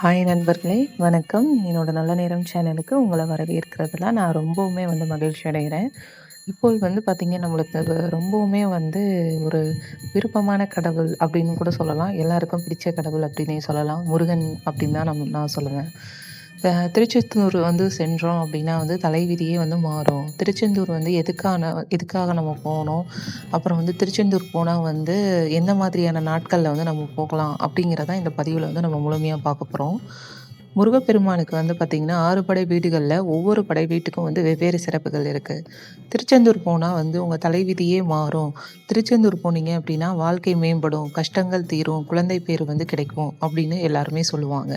Hi நண்பர்களே வணக்கம். என்னோட நல்ல நேரம் சேனலுக்கு உங்களை வரவேற்கிறதுல நான் ரொம்பவுமே வந்து மகிழ்ச்சி அடைகிறேன். இப்போது வந்து பார்த்திங்க நம்மளுக்கு ரொம்பவுமே வந்து ஒரு விருப்பமான கடவுள் அப்படின்னு கூட சொல்லலாம். எல்லாருக்கும் பிடிச்ச கடவுள் அப்படின்னே சொல்லலாம். முருகன் அப்படின்னு தான் நம் நான் சொல்லுவேன். திருச்செந்தூர் வந்து சென்றோம் அப்படின்னா வந்து தலைவிதியே வந்து மாறும். திருச்செந்தூர் வந்து எதுக்கான எதுக்காக நம்ம போனோம்? அப்புறம் வந்து திருச்செந்தூர் போனால் வந்து எந்த மாதிரியான நாட்களில் வந்து நம்ம போகலாம் அப்படிங்கிறதான் இந்த பதிவில் வந்து நம்ம முழுமையாக பார்க்க போகிறோம் முருகப்பெருமானுக்கு வந்து பார்த்திங்கன்னா ஆறு படை வீடுகளில் ஒவ்வொரு படை வீட்டுக்கும் வந்து வெவ்வேறு சிறப்புகள் இருக்குது திருச்செந்தூர் போனால் வந்து உங்கள் தலைவிதியே மாறும். திருச்செந்தூர் போனீங்க அப்படின்னா வாழ்க்கை மேம்படும் கஷ்டங்கள் தீரும் குழந்தை பேர் வந்து கிடைக்கும் அப்படின்னு எல்லாருமே சொல்லுவாங்க.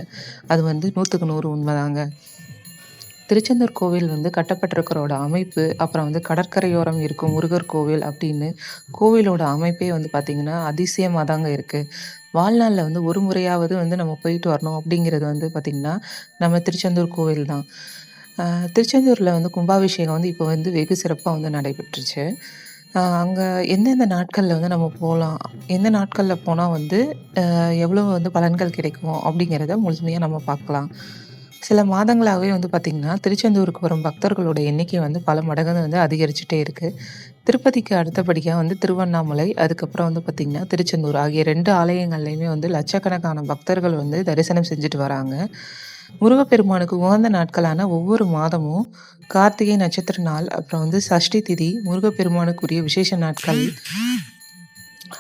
அது வந்து நூற்றுக்கு நூறு உண்மைதாங்க. திருச்செந்தூர் கோவில் வந்து கட்டப்பட்டிருக்கிறோட அமைப்பு அப்புறம் வந்து கடற்கரையோரம் இருக்கும் முருகர் கோவில் அப்படின்னு கோவிலோட அமைப்பே வந்து பார்த்திங்கன்னா அதிசயமாக தாங்க இருக்குது வாழ்நாளில் வந்து ஒரு முறையாவது வந்து நம்ம போயிட்டு வரணும் அப்படிங்கிறது வந்து பார்த்திங்கன்னா நம்ம திருச்செந்தூர் கோவில் தான். திருச்செந்தூரில் வந்து கும்பாபிஷேகம் வந்து இப்போ வந்து வெகு சிறப்பாக வந்து நடைபெற்றுச்சு. அங்கே எந்தெந்த நாட்களில் வந்து நம்ம போகலாம் எந்த நாட்களில் போனால் வந்து எவ்வளோ வந்து பலன்கள் கிடைக்கும் அப்படிங்கிறத முழுமையாக நம்ம பார்க்கலாம். சில மாதங்களாகவே வந்து பார்த்திங்கன்னா திருச்செந்தூருக்கு வரும் பக்தர்களோட எண்ணிக்கை வந்து பல மடங்கு வந்து அதிகரிச்சுட்டே இருக்குது திருப்பதிக்கு அடுத்தபடியாக வந்து திருவண்ணாமலை அதுக்கப்புறம் வந்து பார்த்திங்கன்னா திருச்செந்தூர் ஆகிய ரெண்டு ஆலயங்கள்லையுமே வந்து லட்சக்கணக்கான பக்தர்கள் வந்து தரிசனம் செஞ்சுட்டு வராங்க. முருகப்பெருமானுக்கு உகந்த நாட்களான ஒவ்வொரு மாதமும் கார்த்திகை நட்சத்திர நாள் அப்புறம் வந்து சஷ்டி திதி முருகப்பெருமானுக்குரிய விசேஷ நாட்கள்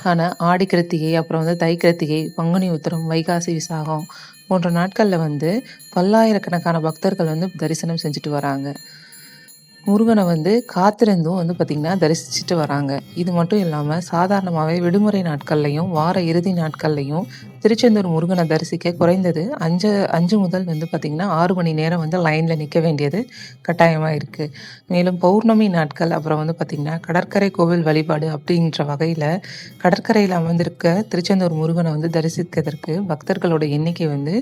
ஆனால் ஆடி கிருத்திகை அப்புறம் வந்து தை கிருத்திகை பங்குனி உத்திரம் வைகாசி விசாகம் போன்ற நாட்களில் வந்து பல்லாயிரக்கணக்கான பக்தர்கள் வந்து தரிசனம் செஞ்சுட்டு வராங்க. முருகனை வந்து காத்திருந்தும் வந்து பார்த்திங்கன்னா தரிசிச்சுட்டு வராங்க. இது மட்டும் இல்லாமல் சாதாரணமாகவே விடுமுறை நாட்கள்லையும் வார இறுதி நாட்கள்லையும் திருச்செந்தூர் முருகனை தரிசிக்க குறைந்தது அஞ்சு அஞ்சு முதல் வந்து பார்த்திங்கன்னா ஆறு மணி நேரம் வந்து லைனில் நிற்க வேண்டியது கட்டாயமாக இருக்குது மேலும் பௌர்ணமி நாட்கள் அப்புறம் வந்து பார்த்திங்கன்னா கடற்கரை கோவில் வழிபாடு அப்படின்ற வகையில் கடற்கரையில் அமர்ந்திருக்க திருச்செந்தூர் முருகனை வந்து தரிசிக்கிறதுக்கு பக்தர்களோட எண்ணிக்கை வந்து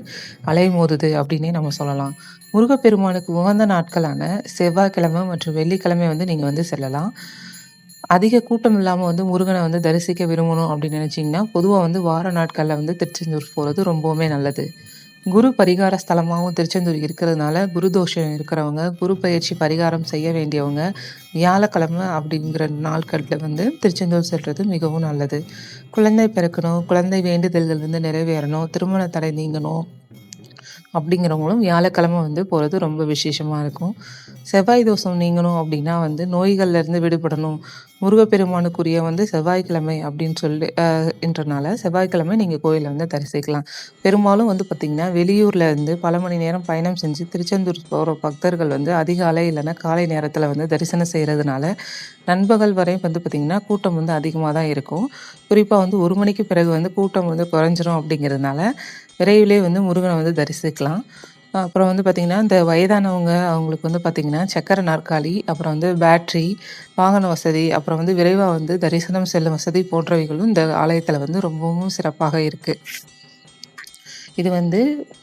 அலைமோதுது அப்படின்னே நம்ம சொல்லலாம். முருகப்பெருமானுக்கு உகந்த நாட்களான செவ்வாய்க்கிழமை மற்றும் வெள்ளிக்கிழமை வந்து நீங்கள் வந்து செல்லலாம். அதிக கூட்டம் இல்லாமல் வந்து முருகனை வந்து தரிசிக்க விரும்பணும் அப்படின்னு நினச்சிங்கன்னா பொதுவாக வந்து வார நாட்களில் வந்து திருச்செந்தூர் போகிறது ரொம்பவுமே நல்லது. குரு பரிகார ஸ்தலமாகவும் திருச்செந்தூர் இருக்கிறதுனால குரு தோஷம் இருக்கிறவங்க குரு பயிற்சி பரிகாரம் செய்ய வேண்டியவங்க வியாழக்கிழமை அப்படிங்கிற நாட்களில் வந்து திருச்செந்தூர் செல்வது மிகவும் நல்லது. குழந்தை பிறக்கணும் குழந்தை வேண்டுதல்கள் வந்து நிறைவேறணும் திருமண தடை நீங்கணும் அப்படிங்கிறவங்களும் வியாழக்கிழமை வந்து போகிறது ரொம்ப விசேஷமாக இருக்கும். செவ்வாய் தோஷம் நீங்கணும் அப்படின்னா வந்து நோய்கள்லேருந்து விடுபடணும். முருகப்பெருமானுக்குரிய வந்து செவ்வாய்க்கிழமை அப்படின்னு சொல்லி என்றனால செவ்வாய்க்கிழமை நீங்கள் கோயிலில் வந்து தரிசிக்கலாம். பெரும்பாலும் வந்து பார்த்திங்கன்னா வெளியூரில் இருந்து பல மணி நேரம் பயணம் செஞ்சு திருச்செந்தூர் போகிற பக்தர்கள் வந்து அதிகாலை இல்லைன்னா காலை நேரத்தில் வந்து தரிசனம் செய்கிறதுனால நண்பகல் வரையும் வந்து பார்த்திங்கன்னா கூட்டம் வந்து அதிகமாக தான் இருக்கும். குறிப்பாக வந்து ஒரு மணிக்கு பிறகு வந்து கூட்டம் வந்து குறைஞ்சிரும் அப்படிங்கிறதுனால விரைவிலே வந்து முருகனை வந்து தரிசிக்கலாம். அப்புறம் வந்து பார்த்திங்கன்னா இந்த வயதானவங்க அவங்களுக்கு வந்து பார்த்திங்கன்னா சக்கர நாற்காலி அப்புறம் வந்து பேட்ரி வாகன வசதி அப்புறம் வந்து விரைவாக வந்து தரிசனம் செல்லும் வசதி போன்றவைகளும் இந்த ஆலயத்தில் வந்து ரொம்பவும் சிறப்பாக இருக்குது இது வந்து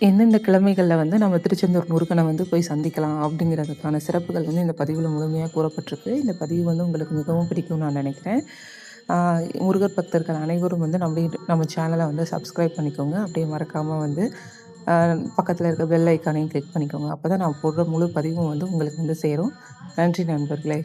எந்தெந்த கிழமைகளில் வந்து நம்ம திருச்செந்தூர் முருகனை வந்து போய் சந்திக்கலாம் அப்படிங்கிறதுக்கான சிறப்புகள் வந்து இந்த பதிவில் முழுமையாக கூறப்பட்டிருக்கு. இந்த பதிவு வந்து உங்களுக்கு மிகவும் பிடிக்கும்னு நான் நினைக்கிறேன். முருகர் பக்தர்கள் அனைவரும் வந்து நம்முடைய நம்ம சேனலை வந்து சப்ஸ்கிரைப் பண்ணிக்கோங்க. அப்படியே மறக்காமல் வந்து பக்கத்தில் இருக்க பெல் ஐக்கானையும் கிளிக் பண்ணிக்கோங்க. அப்போ தான் நான் போடுற முழு பதிவும் வந்து உங்களுக்கு வந்து சேரும். நன்றி நண்பர்களே.